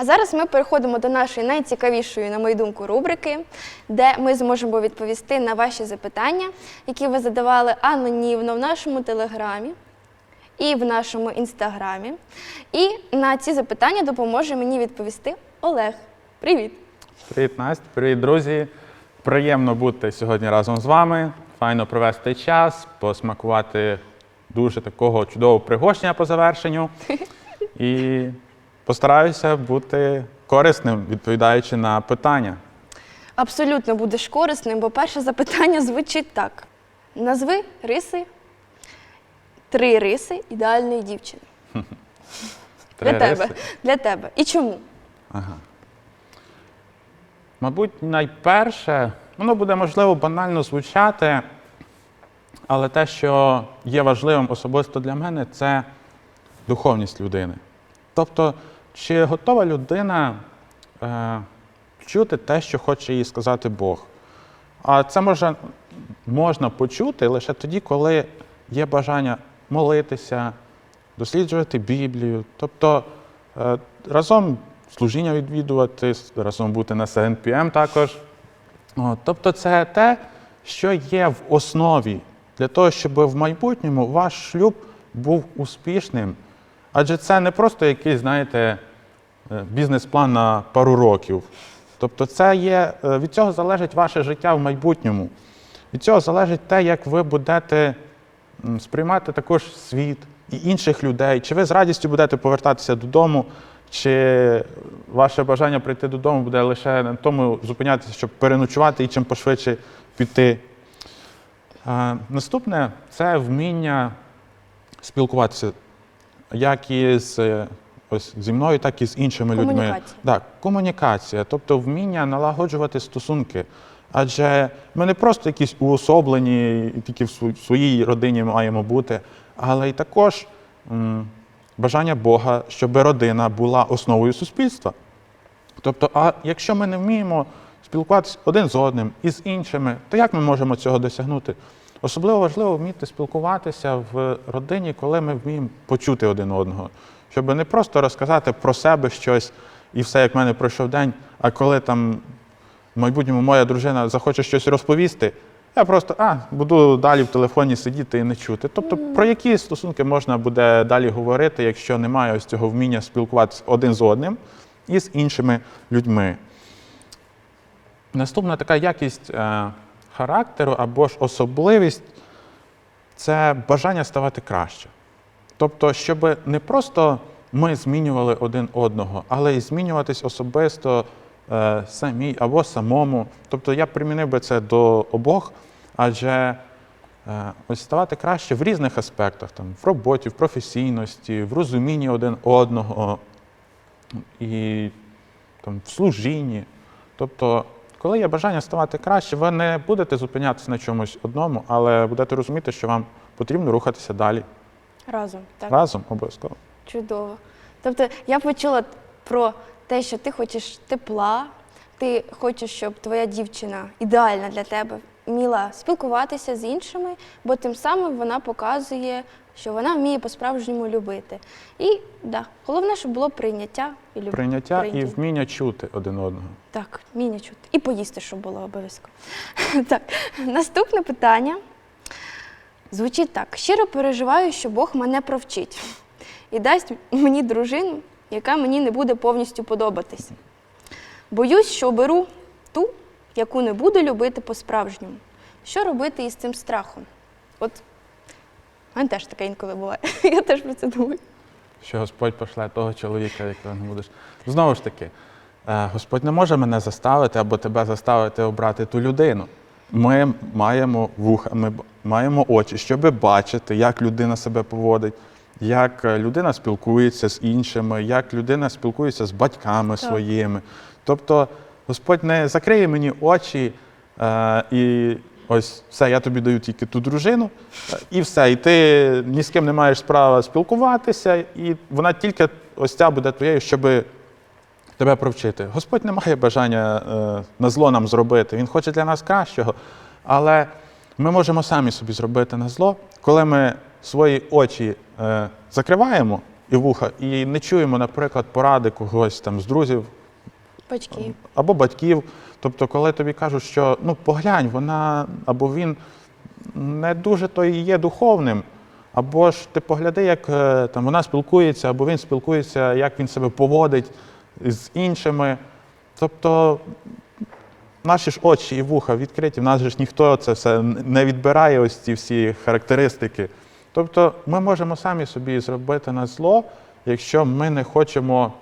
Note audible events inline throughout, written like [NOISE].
А зараз ми переходимо до нашої найцікавішої, на мою думку, рубрики, де ми зможемо відповісти на ваші запитання, які ви задавали анонімно в нашому телеграмі і в нашому інстаграмі. І на ці запитання допоможе мені відповісти Олег. Привіт! Привіт, Настя, привіт, друзі. Приємно бути сьогодні разом з вами. Файно провести час, посмакувати дуже такого чудового пригощення по завершенню. [LAUGHS] І постараюся бути корисним, відповідаючи на питання. Абсолютно будеш корисним, бо перше запитання звучить так: назви риси, три риси ідеальної дівчини. [LAUGHS] Для тебе. Для тебе. І чому? Ага. Мабуть, найперше, воно буде можливо банально звучати, але те, що є важливим особисто для мене, це духовність людини. Тобто, чи готова людина е, чути те, що хоче їй сказати Бог? А це може, можна почути лише тоді, коли є бажання молитися, досліджувати Біблію, тобто е, разом служіння відвідувати, разом бути на СНПМ також. От, тобто це те, що є в основі для того, щоб в майбутньому ваш шлюб був успішним. Адже це не просто якийсь, знаєте, бізнес-план на пару років. Тобто, це є, е, від цього залежить ваше життя в майбутньому. Від цього залежить те, як ви будете сприймати також світ і інших людей. Чи ви з радістю будете повертатися додому, чи ваше бажання прийти додому буде лише на тому зупинятися, щоб переночувати і чим пошвидше піти. Наступне це вміння спілкуватися як із е, ось зі мною, так і з іншими людьми. Комунікація. Так, комунікація, тобто вміння налагоджувати стосунки. Адже ми не просто якісь уособлені, тільки в в своїй родині маємо бути, але й також м, бажання Бога, щоб родина була основою суспільства. Тобто, а якщо ми не вміємо спілкуватися один з одним і з іншими, то як ми можемо цього досягнути? Особливо важливо вміти спілкуватися в родині, коли ми вміємо почути один одного, щоб не просто розказати про себе щось і все, як в мене пройшов день, а коли там в майбутньому моя дружина захоче щось розповісти, я просто а, буду далі в телефоні сидіти і не чути. Тобто, про які стосунки можна буде далі говорити, якщо немає ось цього вміння спілкуватися один з одним і з іншими людьми. Наступна така якість е, характеру або ж особливість це бажання ставати краще. Тобто, щоб не просто ми змінювали один одного, але й змінюватись особисто е, самій або самому. Тобто я примінив би це до обох, адже е, ось ставати краще в різних аспектах, там, в роботі, в професійності, в розумінні один одного і там, в служінні. Тобто, коли є бажання ставати краще, ви не будете зупинятися на чомусь одному, але будете розуміти, що вам потрібно рухатися далі. Разом. Так. Разом обов'язково. Чудово. Тобто я почула про те, що ти хочеш тепла, ти хочеш, щоб твоя дівчина ідеальна для тебе вміла спілкуватися з іншими, бо тим самим вона показує, що вона вміє по-справжньому любити. І да, головне, щоб було прийняття і любов. Прийняття і вміння чути один одного. Так, вміння чути. І поїсти, щоб було обов'язково. [LAUGHS] так, наступне питання звучить так: щиро переживаю, що Бог мене провчить і дасть мені дружину, яка мені не буде повністю подобатися. Боюсь, що оберу ту, яку не буду любити по-справжньому. Що робити із цим страхом? От у мене теж таке інколи буває. [LAUGHS] Я теж про це думаю. Що Господь пошле того чоловіка, якого не будеш. Знову ж таки, е, Господь не може мене заставити або тебе заставити обрати ту людину. Ми маємо вуха, ми маємо очі, щоб бачити, як людина себе поводить, як е, людина спілкується з іншими, як людина спілкується з батьками своїми. Тобто Господь не закриє мені очі е, і ось все, я тобі даю тільки ту дружину, е, і все. І ти ні з ким не маєш права спілкуватися, і вона тільки ось ця буде твоєю, щоб тебе провчити. Господь не має бажання е, на зло нам зробити. Він хоче для нас кращого. Але ми можемо самі собі зробити на зло, коли ми свої очі е, закриваємо і вуха, і не чуємо, наприклад, поради когось там з друзів Батьки. або батьків. Тобто, коли тобі кажуть, що ну поглянь, вона або він не дуже то і є духовним, або ж ти погляди, як е, там вона спілкується, або він спілкується, як він себе поводить з іншими. Тобто наші ж очі і вуха відкриті, в нас же ж ніхто це все не відбирає, ось ці всі характеристики. Тобто ми можемо самі собі зробити на зло, якщо ми не хочемо,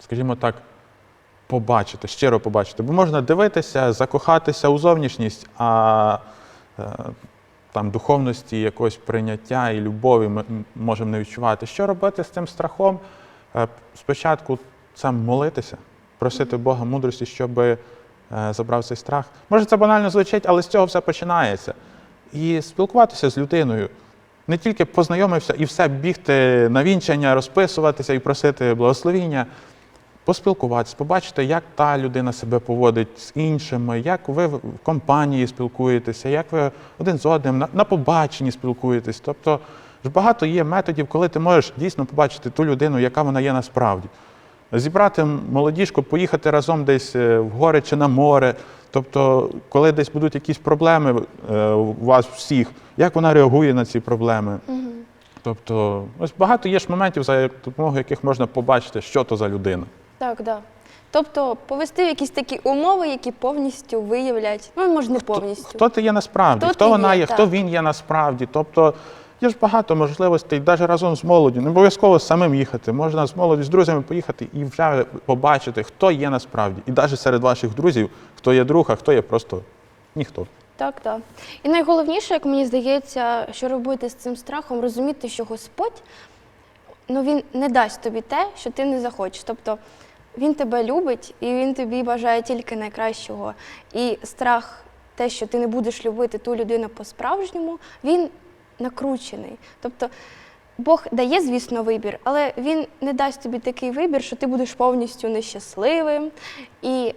скажімо так, побачити, щиро побачити. Бо можна дивитися, закохатися у зовнішність, а е, там духовності, якогось прийняття і любові ми можемо не відчувати. Що робити з цим страхом? Спочатку сам молитися, просити Бога мудрості, щоб е, забрав цей страх. Може, це банально звучить, але з цього все починається. І спілкуватися з людиною. Не тільки познайомився і все бігти на вінчання, розписуватися і просити благословіння, поспілкуватися, побачити, як та людина себе поводить з іншими, як ви в компанії спілкуєтеся, як ви один з одним на, на побаченні спілкуєтесь. Тобто багато є методів, коли ти можеш дійсно побачити ту людину, яка вона є насправді. Зібрати молодіжку, поїхати разом десь е, в гори чи на море. Тобто, коли десь будуть якісь проблеми е, у вас всіх, як вона реагує на ці проблеми. Тобто, ось багато є ж моментів, за допомогою яких можна побачити, що то за людина. Так, так. Да. Тобто повести в якісь такі умови, які повністю виявлять, ну може не повністю. Хто ти є насправді, Хто хто, вона є, є, хто він є насправді. Тобто є ж багато можливостей, навіть разом з молоддю. Не обов'язково самим їхати. Можна з молоддю, з друзями поїхати і вже побачити, хто є насправді. І навіть серед ваших друзів, хто є друг, а хто є просто ніхто. Так, так. І найголовніше, як мені здається, що робити з цим страхом, розуміти, що Господь ну, він не дасть тобі те, що ти не захочеш. Тобто він тебе любить і він тобі бажає тільки найкращого. І страх, те, що ти не будеш любити ту людину по-справжньому, він накручений. Тобто Бог дає, звісно, вибір, але він не дасть тобі такий вибір, що ти будеш повністю нещасливим. І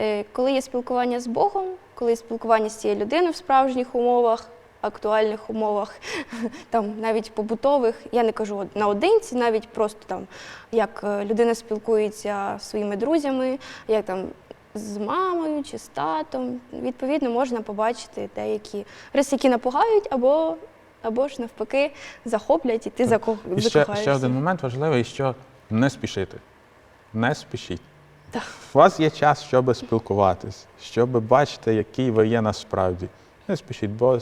е, коли є спілкування з Богом, коли є спілкування з цією людиною в справжніх умовах, актуальних умовах, [LAUGHS] там навіть побутових, я не кажу наодинці, навіть просто там, як е, людина спілкується зі своїми друзями, як там з мамою чи з татом, відповідно, можна побачити деякі риси, які напугають, або, або ж навпаки захоплять, і ти зако... І ще, закохаєшся. ще один момент важливий, що не спішити. Не спішіть. Так. У вас є час, щоб спілкуватись, щоб бачити, який ви є насправді. Не спішіть, бо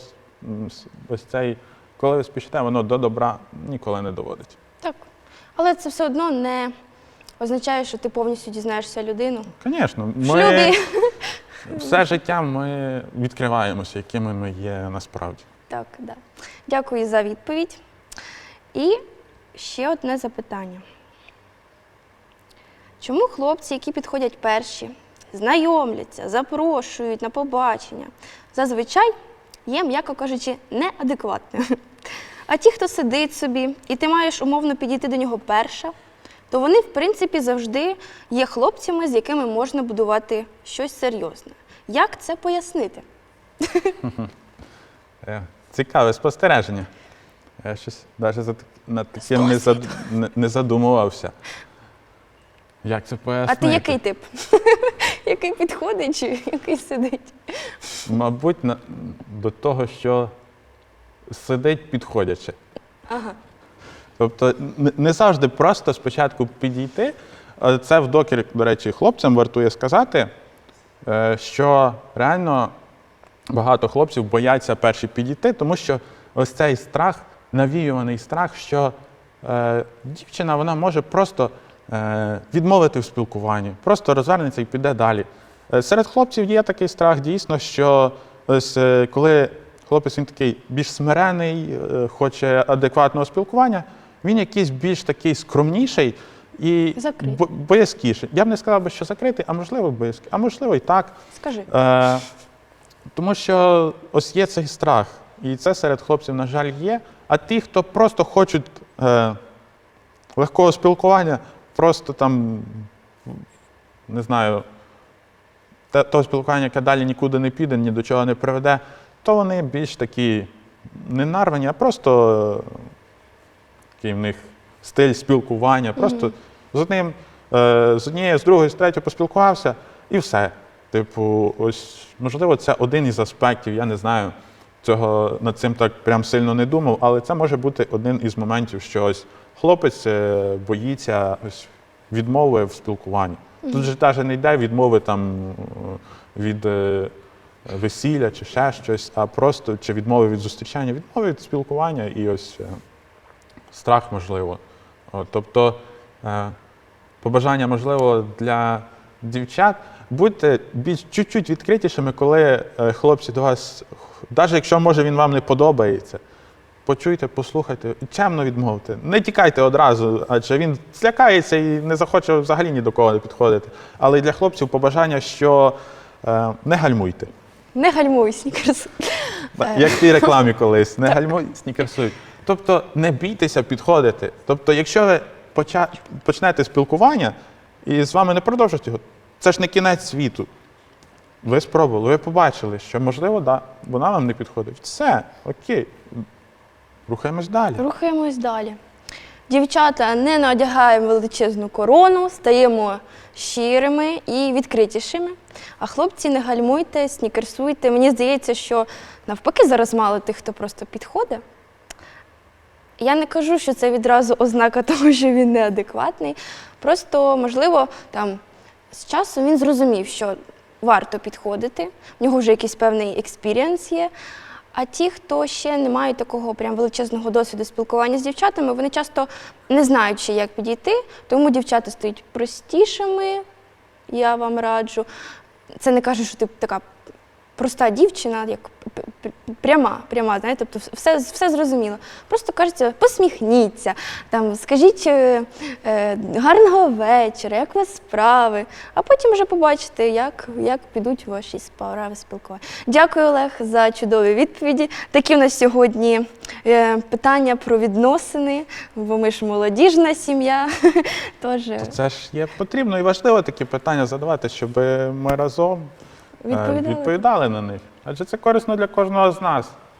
ось, цей, коли ви спішите, воно до добра ніколи не доводить. Так. Але це все одно не означає, що ти повністю дізнаєшся людину. Звісно, ми. Все життя ми відкриваємося, якими ми є насправді. Так, да. Дякую за відповідь. І ще одне запитання. Чому хлопці, які підходять перші, знайомляться, запрошують на побачення, зазвичай є, м'яко кажучи, неадекватними? А ті, хто сидить собі, і ти маєш умовно підійти до нього перша, то вони, в принципі, завжди є хлопцями, з якими можна будувати щось серйозне. Як це пояснити? Е, Цікаве спостереження. Я щось навіть над таким не, зад, не, не задумувався. Як це пояснити? А ти який тип? [LAUGHS] який підходить чи який сидить? Мабуть, на, до того, що сидить підходячи. Ага. Тобто не- завжди просто спочатку підійти. Е, Це в докері, до речі, хлопцям вартує сказати, е, що реально багато хлопців бояться перші підійти, тому що ось цей страх, навіюваний страх, що е, дівчина вона може просто відмовити в спілкуванні, просто розвернеться і піде далі. Серед хлопців є такий страх, дійсно, що ось коли хлопець він такий більш смирений, хоче адекватного спілкування, він якийсь більш такий скромніший і Закритий. боязкіший. Я б не сказав би, що закритий, а можливо боязкий, а можливо і так. Скажи. Е, тому що ось є цей страх, і це серед хлопців, на жаль, є. А ті, хто просто хочуть е, легкого спілкування, просто там, не знаю, того спілкування, яке далі нікуди не піде, ні до чого не приведе, то вони більш такі не нарвані, а просто такий в них стиль спілкування. Просто з одним, е, з однією, з другою, з третьою поспілкувався і все. Типу, ось, можливо, це один із аспектів, я не знаю. Цього над цим так прям сильно не думав, але це може бути один із моментів, що ось хлопець е, боїться ось відмови в спілкуванні. Тут же навіть не йде відмови там е, від весілля чи ще щось, а просто чи відмови від зустрічання, відмови від спілкування і ось страх можливо. От, тобто е, побажання, можливо, для дівчат. Будьте більш чуть-чуть відкритішими, коли е, хлопці до вас, навіть якщо може він вам не подобається, почуйте, послухайте чемно відмовте. Не тікайте одразу, адже він злякається і не захоче взагалі ні до кого не підходити. Але для хлопців побажання, що е, не гальмуйте. Не гальмуй, снікерс. Як в тій рекламі колись, не гальмуй, снікерсуй. Тобто не бійтеся підходити. Тобто, якщо ви почнете спілкування і з вами не продовжать його, це ж не кінець світу. Ви спробували, ви побачили, що можливо, да, вона вам не підходить. Все, окей. Рухаємось далі. Рухаємось далі. Дівчата, не надягаємо величезну корону, стаємо щирими і відкритішими. А хлопці, не гальмуйте, снікерсуйте. Мені здається, що навпаки зараз мало тих, хто просто підходить. Я не кажу, що це відразу ознака [LAUGHS] того, що він неадекватний. Просто, можливо, там з часом він зрозумів, що варто підходити, в нього вже якийсь певний експірієнс є. А ті, хто ще не мають такого прям величезного досвіду спілкування з дівчатами, вони часто не знають, ще як підійти, тому дівчата стають простішими, я вам раджу. Це не каже, що ти така проста дівчина, як пряма, пряма, знаєте, тобто все, все зрозуміло. Просто кажеться, посміхніться, там, скажіть е, е, гарного вечора, як у вас справи, а потім вже побачите, як, як підуть ваші справи спілкування. Дякую, Олег, за чудові відповіді. Такі в нас сьогодні е, питання про відносини, бо ми ж молодіжна сім'я. [LAUGHS] Тож е, Це ж є потрібно і важливо такі питання задавати, щоб ми разом відповідали. відповідали на них. Адже це корисно для кожного з нас.